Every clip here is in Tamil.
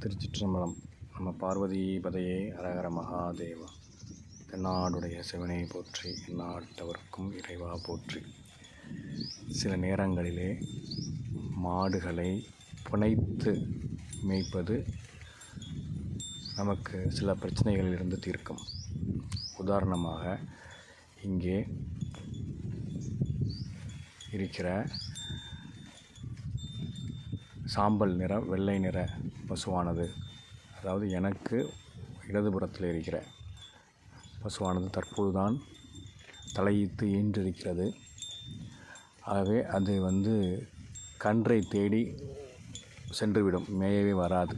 திருச்சிற்றம்பலம். நம்ம பார்வதி பதையே அரகர மகாதேவா. தென்னாடுடைய சிவனை போற்றி எந்நாட்டவர்க்கும் இறைவா போற்றி. சில நேரங்களிலே மாடுகளை புனைத்து மேய்ப்பது நமக்கு சில பிரச்சனைகளிலிருந்து தீர்க்கும். உதாரணமாக இங்கே இருக்கிற சாம்பல் நிற வெள்ளை நிற பசுவானது. அதாவது எனக்கு இடதுபுறத்தில் இருக்கிற பசுவானது தற்போதுதான் தலையிட்டு ஈன்றிருக்கிறது ஆகவே அது வந்து கன்றை தேடி சென்றுவிடும். மேயவே வராது.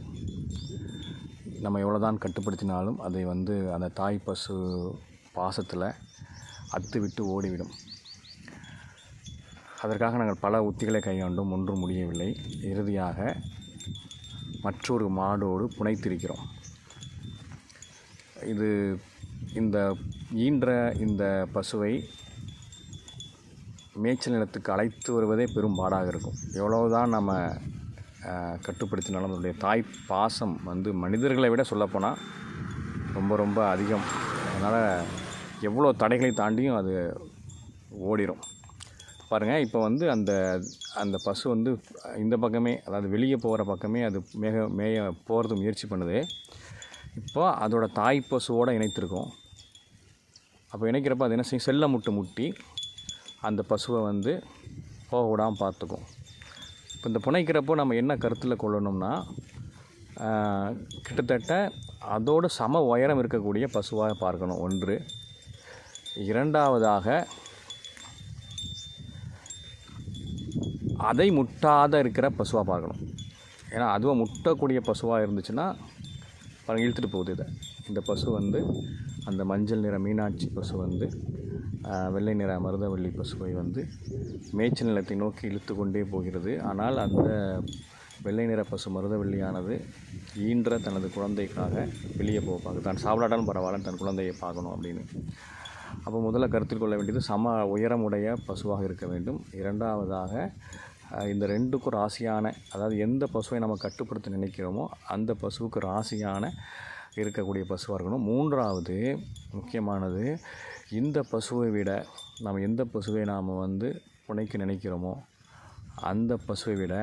நம்ம எவ்வளோதான் கட்டுப்படுத்தினாலும் அதை வந்து அந்த தாய் பசு பாசத்தில் அத்து விட்டு ஓடிவிடும். அதற்காக நாங்கள் பல உத்திகளை கையாண்டும். ஒன்றும் முடியவில்லை. இறுதியாக மற்றொரு மாடோடு புனைத்திருக்கிறோம். இது இந்த ஈன்ற இந்த பசுவை மேய்ச்சல் நிலத்துக்கு அழைத்து வருவதே பெரும் பாடாக இருக்கும். எவ்வளவுதான் நம்ம கட்டுப்படுத்தினாலும் அதனுடைய தாய் பாசம் வந்து மனிதர்களை விட சொல்லப்போனால் ரொம்ப ரொம்ப அதிகம். அதனால் எவ்வளோ தடைகளை தாண்டியும் அது ஓடிடும் பாருங்கள் இப்போ வந்து அந்த அந்த பசு வந்து இந்த பக்கமே அதாவது வெளியே போகிற பக்கமே அது மேக மேய போகிறது முயற்சி பண்ணுது. இப்போ அதோட தாய் பசுவோடு இணைத்திருக்கோம். அப்போ இணைக்கிறப்ப அது என்ன செய்யும் செல்ல முட்டு முட்டி அந்த பசுவை வந்து போக விடாமல் பார்த்துக்கும் இப்போ இந்த புனைக்கிறப்போ நம்ம என்ன கருத்தில் கொள்ளணும்னா கிட்டத்தட்ட அதோட சம உயரம் இருக்கக்கூடிய பசுவாக பார்க்கணும். ஒன்று. இரண்டாவதாக அதை முட்டாத இருக்கிற பசுவாக பார்க்கணும். ஏன்னா அதுவும் முட்டக்கூடிய பசுவாக இருந்துச்சுன்னா பாருங்கள் இழுத்துட்டு போகுது இதை. இந்த பசு வந்து அந்த மஞ்சள் நிற மீனாட்சி பசு வந்து வெள்ளை நிற மருதவள்ளி பசுவை வந்து மேய்ச்சல் நிலத்தை நோக்கி இழுத்து கொண்டே போகிறது. ஆனால் அந்த வெள்ளை நிற பசு மருதவள்ளியானது ஈன்ற தனது குழந்தைக்காக வெளியே போக பார்க்குது. தான் சாப்பிடாட்டாலும் பரவாயில்ல தன் குழந்தையை பார்க்கணும் அப்படின்னு. அப்போ முதல்ல கருத்தில் கொள்ள வேண்டியது சம உயரமுடைய பசுவாக இருக்க வேண்டும். இரண்டாவதாக இந்த ரெண்டுக்கும் ராசியான அதாவது எந்த பசுவை நம்ம கட்டுப்படுத்த நினைக்கிறோமோ அந்த பசுவுக்கு ராசியான இருக்கக்கூடிய பசுவாக இருக்கணும். மூன்றாவது முக்கியமானது இந்த பசுவை விட நாம் எந்த பசுவை நாம் வந்து புனைக்க நினைக்கிறோமோ அந்த பசுவை விட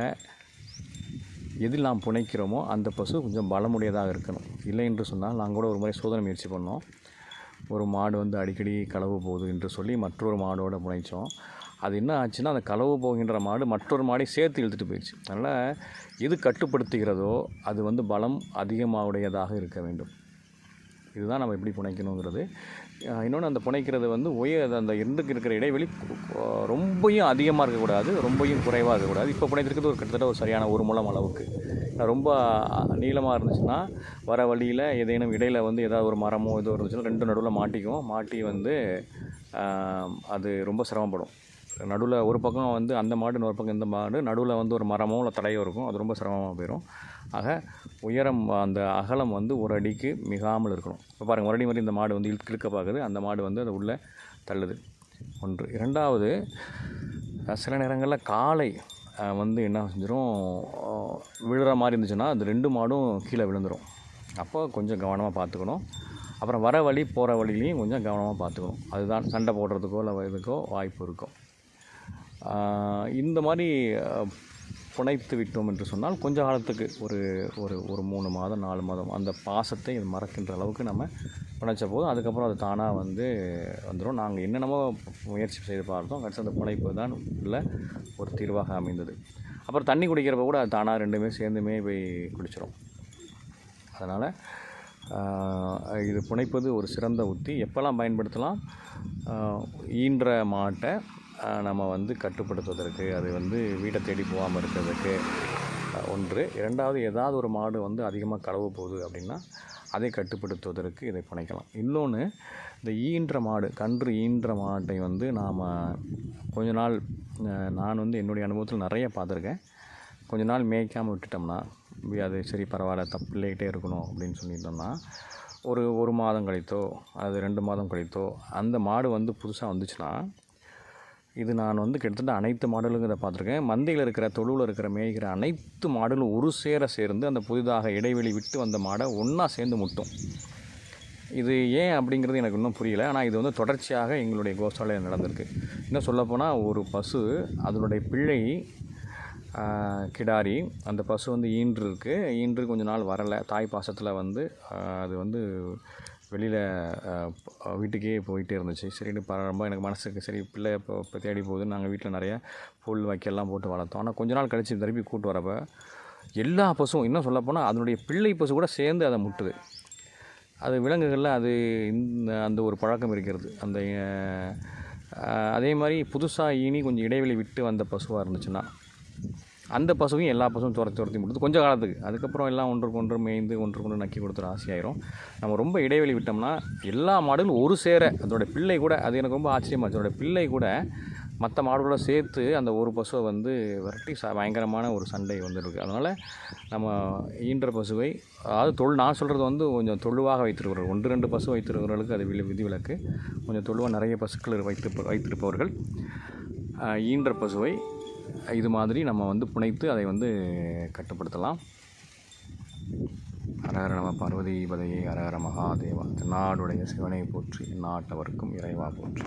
எதில் நாம் புனைக்கிறோமோ அந்த பசு கொஞ்சம் பலமுடையதாக இருக்கணும். இல்லை என்று சொன்னால் நாங்கள் கூட ஒரு முறை சோதனை முயற்சி பண்ணோம். ஒரு மாடு வந்து அடிக்கடி களவு போகுது என்று சொல்லி மற்றொரு மாடோட புனைச்சோம் அது என்ன ஆச்சுன்னா அந்த களவு போகின்ற மாடு மற்றொரு மாடை சேர்த்து இழுத்துட்டு போயிடுச்சு. அதனால் எது கட்டுப்படுத்துகிறதோ அது வந்து பலம் அதிகமாவுடையதாக இருக்க வேண்டும். இதுதான் நம்ம எப்படி புனைக்கணுங்கிறது. இன்னொன்று அந்த புனைக்கிறது வந்து உய அந்த இருந்துக்கு இருக்கிற இடைவெளி ரொம்பையும் அதிகமாக இருக்கக்கூடாது ரொம்பையும் குறைவாக இருக்கக்கூடாது. இப்போ புனைத்திருக்கிறது ஒரு கிட்டத்தட்ட ஒரு சரியான ஒரு மூலம் அளவுக்கு. ரொம்ப நீளமாக இருந்துச்சுன்னா வர வழியில் ஏதேனும் இடையில் வந்து ஏதாவது ஒரு மரமோ ஏதோ இருந்துச்சுன்னா ரெண்டு நடுவில் மாட்டிக்கும் மாட்டி வந்து அது ரொம்ப சிரமப்படும். நடுவில் ஒரு பக்கம் வந்து அந்த மாடு இன்னொரு பக்கம் இந்த மாடு. நடுவில் வந்து ஒரு மரமோ இல்லை தடையோ இருக்கும். அது ரொம்ப சிரமமாக போயிடும் ஆக உயரம் அந்த அகலம் வந்து ஒரு அடிக்கு மிகாமல் இருக்கணும். இப்போ பாருங்கள் ஒரு அடி மாதிரி இந்த மாடு வந்து இழுக்க பார்க்குது அந்த மாடு வந்து அது உள்ளே தள்ளுது. ஒன்று. இரண்டாவது சில நேரங்களில் காலை வந்து என்ன செஞ்சிடும் விழுற மாதிரி இருந்துச்சுன்னா அது ரெண்டு மாடும் கீழே விழுந்துடும் அப்போ கொஞ்சம் கவனமாக பார்த்துக்கணும் அப்புறம் வர வழி போகிற வழியிலையும் கொஞ்சம் கவனமாக பார்த்துக்கணும் அதுதான் சண்டை போடுறதுக்கோ இல்லை இதுக்கோ வாய்ப்பு இருக்கும். இந்த மாதிரி புனைத்து விட்டோம் என்று சொன்னால் கொஞ்ச காலத்துக்கு ஒரு ஒரு ஒரு மூணு மாதம் நாலு மாதம் அந்த பாசத்தை இது மறக்கின்ற அளவுக்கு நம்ம புனைச்ச போதும். அதுக்கப்புறம் அது தானாக வந்து வந்துடும் நாங்கள் என்னென்னமோ முயற்சி செய்து பார்த்தோம். கடைசி அந்த புனைப்பு தான் உள்ள ஒரு தீர்வாக அமைந்தது. அப்புறம் தண்ணி குடிக்கிறப்ப கூட அது தானாக ரெண்டுமே சேர்ந்துமே போய் குடிச்சிடும் அதனால் இது புனைப்பது ஒரு சிறந்த உத்தி. எப்போல்லாம் பயன்படுத்தலாம்? ஈன்ற மாட்டை நம்ம வந்து கட்டுப்படுத்துவதற்கு அது வந்து வீட்டை தேடி போகாமல் இருக்கிறதுக்கு ஒன்று. இரண்டாவது ஏதாவது ஒரு மாடு வந்து அதிகமாக களவு போகுது அப்படின்னா அதை கட்டுப்படுத்துவதற்கு இதை பண்ணிக்கலாம் இன்னொன்று இந்த ஈன்ற மாடு கன்று ஈன்ற மாட்டை வந்து நாம் கொஞ்ச நாள் நான் வந்து என்னுடைய அனுபவத்தில் நிறைய பார்த்துருக்கேன். கொஞ்ச நாள் மேய்க்காமல் விட்டுட்டோம்னா அது சரி பரவாயில்ல தப்பில்லைகிட்டே இருக்கணும் அப்படின்னு சொல்லிட்டோம்னா ஒரு ஒரு மாதம் கழித்தோ அது ரெண்டு மாதம் கழித்தோ அந்த மாடு வந்து புதுசாக வந்துச்சுன்னா இது நான் வந்து கிட்டத்தட்ட அனைத்து மாடுகளுக்கும் இதை பார்த்துருக்கேன். மந்தையில் இருக்கிற தொழுவில் இருக்கிற மேய்கிற அனைத்து மாடலும் ஒரு சேர சேர்ந்து அந்த புதிதாக இடைவெளி விட்டு வந்த மாடை ஒன்றா சேர்ந்து முட்டும். இது ஏன் அப்படிங்கிறது எனக்கு இன்னும் புரியல. ஆனால் இது வந்து தொடர்ச்சியாக எங்களுடைய கோசாலையில் நடந்திருக்கு. இன்னும் சொல்லப்போனால் ஒரு பசு அதனுடைய பிள்ளை கிடாரி அந்த பசு வந்து ஈன்று இருக்குது ஈன்று கொஞ்ச நாள் வரலை. தாய் பாசத்தில் வந்து அது வந்து வெளியில் வீட்டுக்கே போயிட்டே இருந்துச்சு. சரின்னு ரொம்ப எனக்கு மனசுக்கு சரி பிள்ளை இப்போ இப்போ தேடி போகுது நாங்கள் வீட்டில் நிறைய புல் வைக்கெல்லாம் போட்டு வளர்த்தோம். ஆனால் கொஞ்ச நாள் கழித்து திருப்பி கூட்டு வரப்போ எல்லா பசுவும் இன்னும் சொல்லப்போனால் அதனுடைய பிள்ளை பசு கூட சேர்ந்து அதை முட்டுது. அது விலங்குகளில் அது இந்த அந்த ஒரு பழக்கம் இருக்கிறது. அந்த அதே மாதிரி புதுசாக ஈனி கொஞ்சம் இடைவெளி விட்டு வந்த பசுவாக இருந்துச்சுன்னா அந்த பசுவையும் எல்லா பசுவும் துரத்தி துரத்தி கொடுத்து கொஞ்சம் காலத்துக்கு. அதுக்கப்புறம் எல்லாம் ஒன்றுக்கு ஒன்று மேய்ந்து ஒன்றுக்கு ஒன்று நக்கி கொடுத்துற ஆசையாயிரும். நம்ம ரொம்ப இடைவெளி விட்டோம்னா எல்லா மாடுகளும் ஒரு சேர அதோட பிள்ளை கூட அது எனக்கு ரொம்ப ஆச்சரியமாக அதோட பிள்ளை கூட மற்ற மாடுகளோட சேர்த்து அந்த ஒரு பசுவை வந்து விரட்டி ச பயங்கரமான ஒரு சண்டை வந்துருக்கு. அதனால் நம்ம ஈன்ற பசுவை அதாவது தொழு நான் சொல்கிறது வந்து கொஞ்சம் தொழுவாக வைத்திருக்கிறவர்கள் ஒன்று ரெண்டு பசு வைத்திருக்கிறவர்களுக்கு அது விதி விதிவிலக்கு கொஞ்சம் தொழுவாக நிறைய பசுக்கள் வைத்து வைத்திருப்பவர்கள். ஈன்ற பசுவை இது மாதிரி நம்ம வந்து புனைத்து அதை வந்து கட்டுப்படுத்தலாம். ஹரஹர நம பார்வதி பதையே ஹரஹர மகாதேவா. நாடுடைய சிவனை போற்றி நாட்டவர்க்கும் இறைவா போற்றி.